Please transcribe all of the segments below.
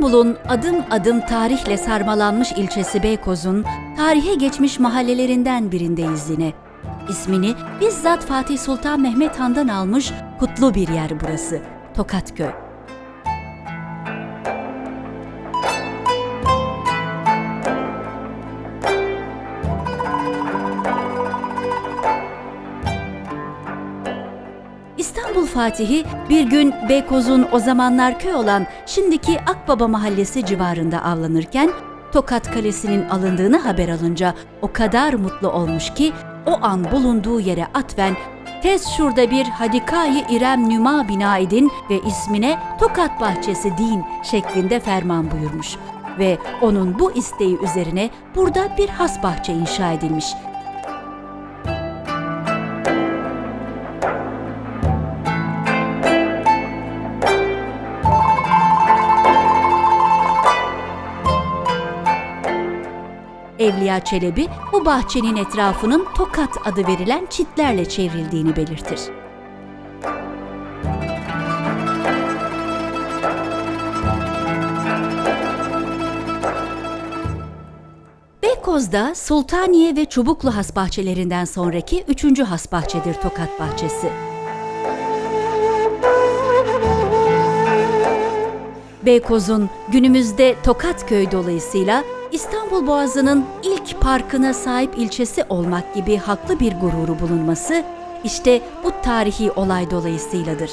İstanbul'un adım adım tarihle sarmalanmış ilçesi Beykoz'un tarihe geçmiş mahallelerinden birindeyiz yine. İsmini bizzat Fatih Sultan Mehmet Han'dan almış kutlu bir yer burası, Tokatköy. Fatihi bir gün Beykoz'un o zamanlar köy olan şimdiki Akbaba Mahallesi civarında avlanırken Tokat Kalesi'nin alındığını haber alınca o kadar mutlu olmuş ki o an bulunduğu yere atfen tez şurada bir hadikayı İrem Nüma bina edin ve ismine Tokat Bahçesi deyin şeklinde ferman buyurmuş. Ve onun bu isteği üzerine burada bir has bahçe inşa edilmiş. Evliya Çelebi bu bahçenin etrafının Tokat adı verilen çitlerle çevrildiğini belirtir. Beykoz'da Sultaniye ve Çubuklu has bahçelerinden sonraki üçüncü has bahçedir Tokat Bahçesi. Beykoz'un günümüzde Tokatköy dolayısıyla İstanbul Boğazı'nın ilk parkına sahip ilçesi olmak gibi haklı bir gururu bulunması işte bu tarihi olay dolayısıyladır.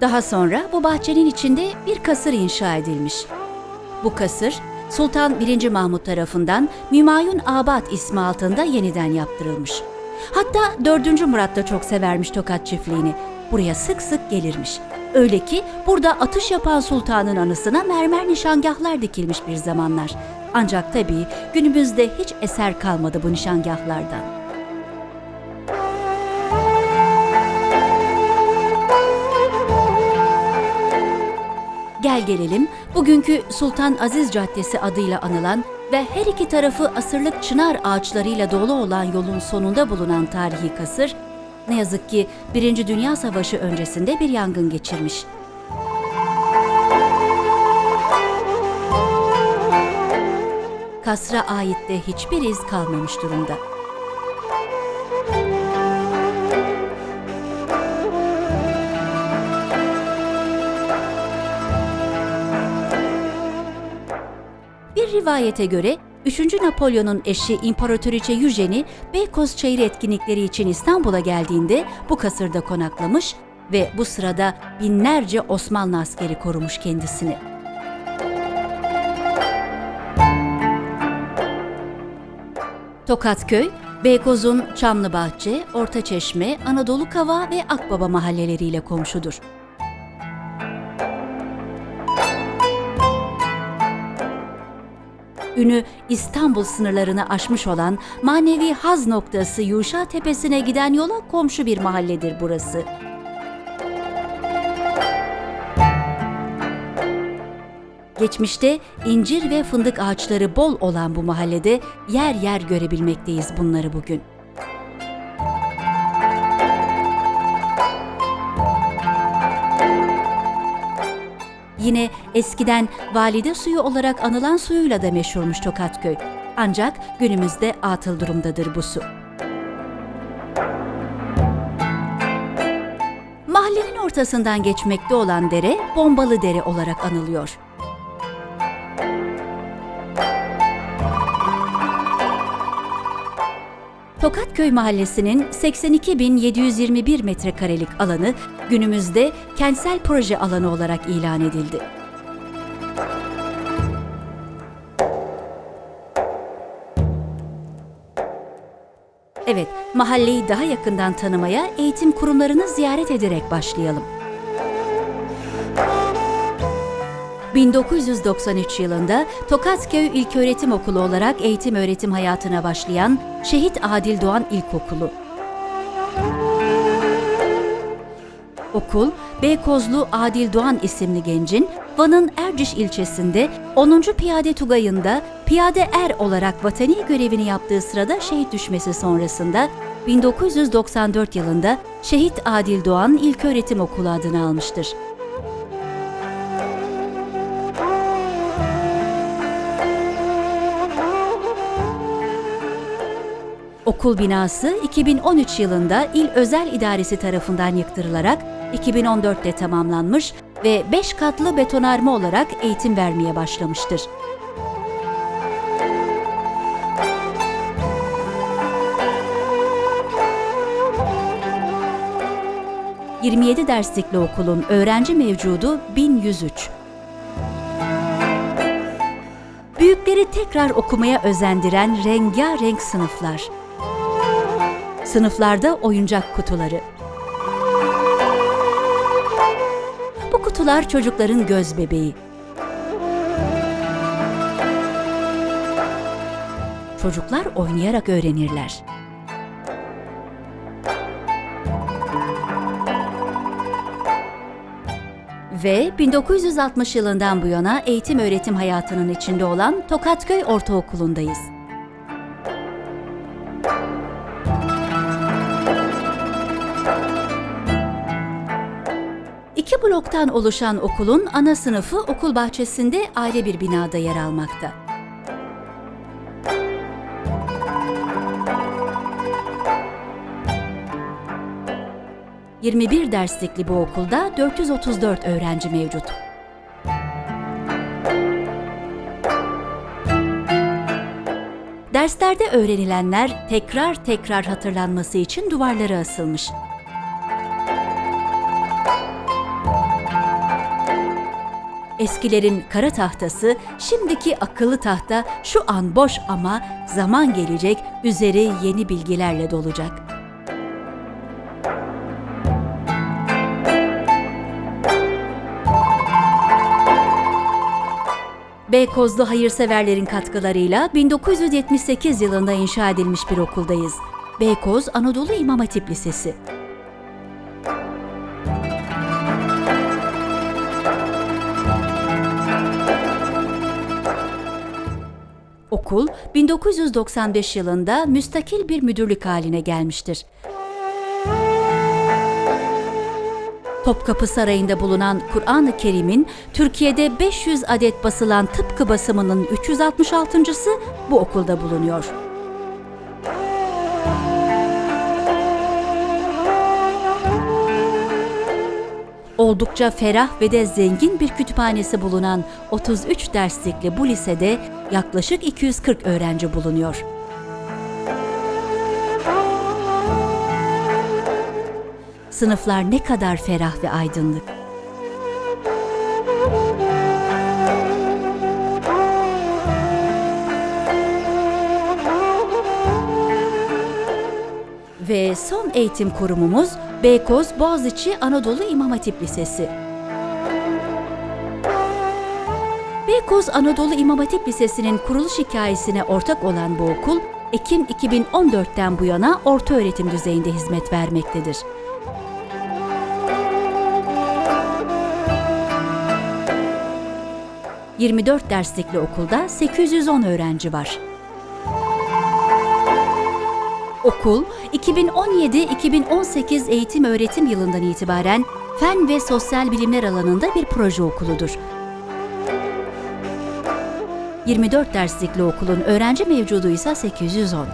Daha sonra bu bahçenin içinde bir kasır inşa edilmiş. Bu kasır Sultan 1. Mahmut tarafından Mümayun Abad ismi altında yeniden yaptırılmış. Hatta 4. Murat da çok severmiş Tokat çiftliğini. Buraya sık sık gelirmiş. Öyle ki burada atış yapan sultanın anısına mermer nişangahlar dikilmiş bir zamanlar. Ancak tabii günümüzde hiç eser kalmadı bu nişangahlardan. Gel gelelim bugünkü Sultan Aziz Caddesi adıyla anılan ve her iki tarafı asırlık çınar ağaçlarıyla dolu olan yolun sonunda bulunan tarihi kasır, ne yazık ki Birinci Dünya Savaşı öncesinde bir yangın geçirmiş. Kasra ait de hiçbir iz kalmamış durumda. Bir rivayete göre 3. Napolyon'un eşi İmparatoriçe Yüjen'i Beykoz Çayırı etkinlikleri için İstanbul'a geldiğinde bu kasırda konaklamış ve bu sırada binlerce Osmanlı askeri korumuş kendisini. Tokatköy, Beykoz'un Çamlıbahçe, Ortaçeşme, Anadolu Kava ve Akbaba mahalleleriyle komşudur. Ünü İstanbul sınırlarını aşmış olan manevi haz noktası Yuşa Tepesi'ne giden yola komşu bir mahalledir burası. Geçmişte incir ve fındık ağaçları bol olan bu mahallede yer yer görebilmekteyiz bunları bugün. Yine eskiden valide suyu olarak anılan suyuyla da meşhurmuş Tokatköy. Ancak günümüzde atıl durumdadır bu su. Mahallenin ortasından geçmekte olan dere Bombalı Dere olarak anılıyor. Tokatköy Mahallesi'nin 82.721 metrekarelik alanı günümüzde kentsel proje alanı olarak ilan edildi. Evet, mahalleyi daha yakından tanımaya eğitim kurumlarını ziyaret ederek başlayalım. 1993 yılında Tokatköy İlköğretim Okulu olarak eğitim öğretim hayatına başlayan Şehit Adil Doğan İlkokulu. Okul, Beykozlu Adil Doğan isimli gencin Van'ın Erciş ilçesinde 10. Piyade Tugayı'nda piyade er olarak vatani görevini yaptığı sırada şehit düşmesi sonrasında 1994 yılında Şehit Adil Doğan İlköğretim Okulu adını almıştır. Okul binası 2013 yılında İl Özel İdaresi tarafından yıktırılarak 2014'te tamamlanmış ve 5 katlı betonarme olarak eğitim vermeye başlamıştır. ...27 derslikli okulun öğrenci mevcudu 1103. Büyükleri tekrar okumaya özendiren rengarenk sınıflar. Sınıflarda oyuncak kutuları. Bu kutular çocukların göz bebeği. Çocuklar oynayarak öğrenirler. Ve 1960 yılından bu yana eğitim öğretim hayatının içinde olan Tokatköy Ortaokulu'ndayız. İki bloktan oluşan okulun ana sınıfı okul bahçesinde ayrı bir binada yer almakta. ...21 derslikli bu okulda 434 öğrenci mevcut. Derslerde öğrenilenler tekrar tekrar hatırlanması için duvarlara asılmış. Eskilerin kara tahtası, şimdiki akıllı tahta şu an boş ama zaman gelecek üzeri yeni bilgilerle dolacak. Beykozlu hayırseverlerin katkılarıyla 1978 yılında inşa edilmiş bir okuldayız. Beykoz Anadolu İmam Hatip Lisesi. Okul 1995 yılında müstakil bir müdürlük haline gelmiştir. Topkapı Sarayı'nda bulunan Kur'an-ı Kerim'in Türkiye'de 500 adet basılan tıpkı basımının 366.sı bu okulda bulunuyor. Oldukça ferah ve de zengin bir kütüphanesi bulunan 33 derslikli bu lisede yaklaşık 240 öğrenci bulunuyor. Sınıflar ne kadar ferah ve aydınlık. Ve son eğitim kurumumuz Beykoz Boğaziçi Anadolu İmam Hatip Lisesi. Beykoz Anadolu İmam Hatip Lisesi'nin kuruluş hikayesine ortak olan bu okul, Ekim 2014'ten bu yana orta öğretim düzeyinde hizmet vermektedir. ...24 derslikli okulda 810 öğrenci var. Okul, 2017-2018 eğitim öğretim yılından itibaren fen ve sosyal bilimler alanında bir proje okuludur. 24 derslikli okulun öğrenci mevcudu ise 810.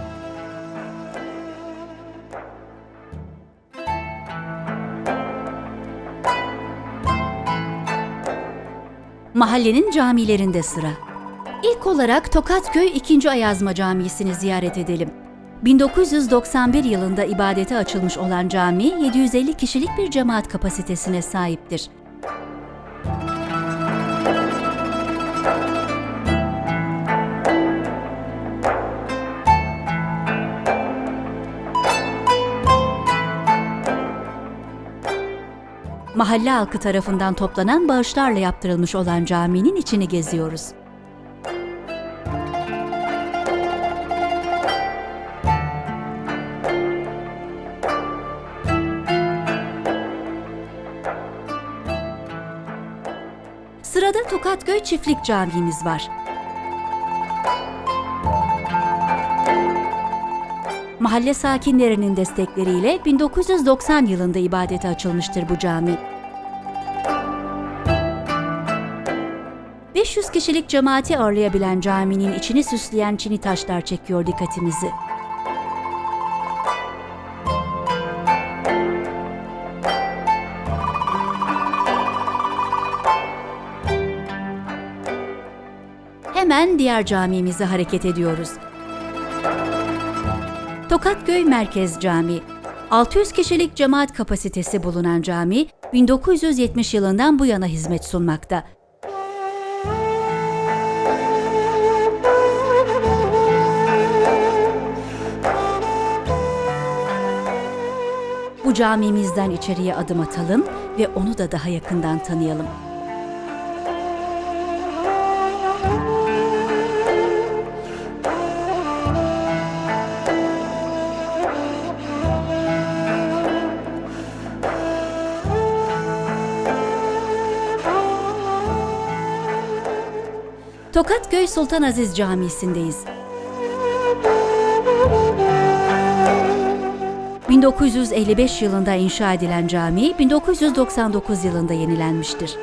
Mahallenin camilerinde sıra. İlk olarak Tokatköy 2. Ayazma Camisi'ni ziyaret edelim. 1991 yılında ibadete açılmış olan cami 750 kişilik bir cemaat kapasitesine sahiptir. Mahalle halkı tarafından toplanan bağışlarla yaptırılmış olan caminin içini geziyoruz. Tokatköy Çiftlik Camimiz var. mahalle sakinlerinin destekleriyle 1990 yılında ibadete açılmıştır bu cami. 500 kişilik cemaati ağırlayabilen caminin içini süsleyen çini taşlar çekiyor dikkatimizi. Hemen diğer camimize hareket ediyoruz. Tokatköy Merkez Camii 600 kişilik cemaat kapasitesi bulunan cami 1970 yılından bu yana hizmet sunmakta. Bu camimizden içeriye adım atalım ve onu da daha yakından tanıyalım. Tokatköy Sultan Aziz Camisi'ndeyiz. 1955 yılında inşa edilen cami 1999 yılında yenilenmiştir.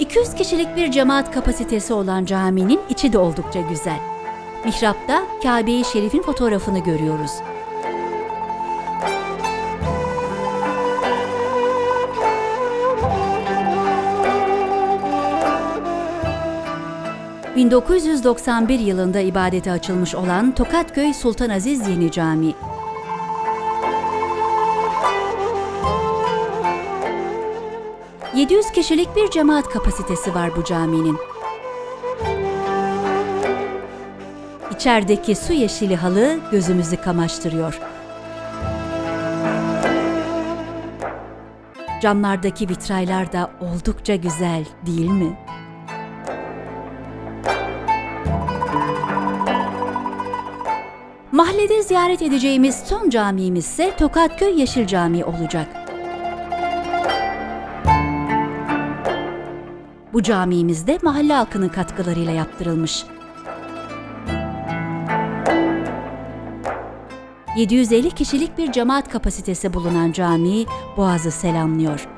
...200 kişilik bir cemaat kapasitesi olan caminin içi de oldukça güzel. Mihrapta Kabe-i Şerif'in fotoğrafını görüyoruz. ...1991 yılında ibadete açılmış olan Tokatköy Sultan Aziz Yeni Camii. ...700 kişilik bir cemaat kapasitesi var bu caminin. İçerideki su yeşili halı gözümüzü kamaştırıyor. Camlardaki vitraylar da oldukça güzel değil mi? Mahallede ziyaret edeceğimiz son camimiz ise Tokatköy Yeşil Camii olacak. Bu camimiz de mahalle halkının katkılarıyla yaptırılmış. 750 kişilik bir cemaat kapasitesi bulunan cami Boğaz'ı selamlıyor.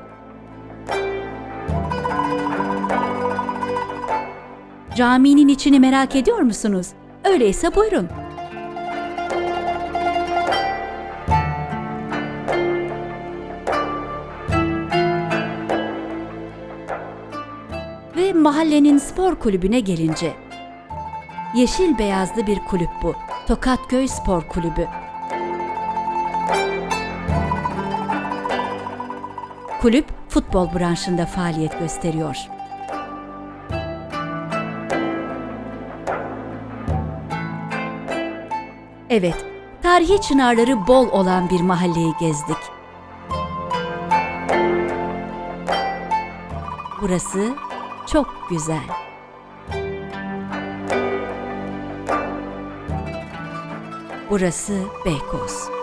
Caminin içini merak ediyor musunuz? Öyleyse buyurun. Mahallenin spor kulübüne gelince Yeşil beyazlı bir kulüp bu. Tokatköy Spor Kulübü. Kulüp futbol branşında faaliyet gösteriyor. Evet, tarihi çınarları bol olan bir mahalleyi gezdik. Burası güzel. Burası Beykoz.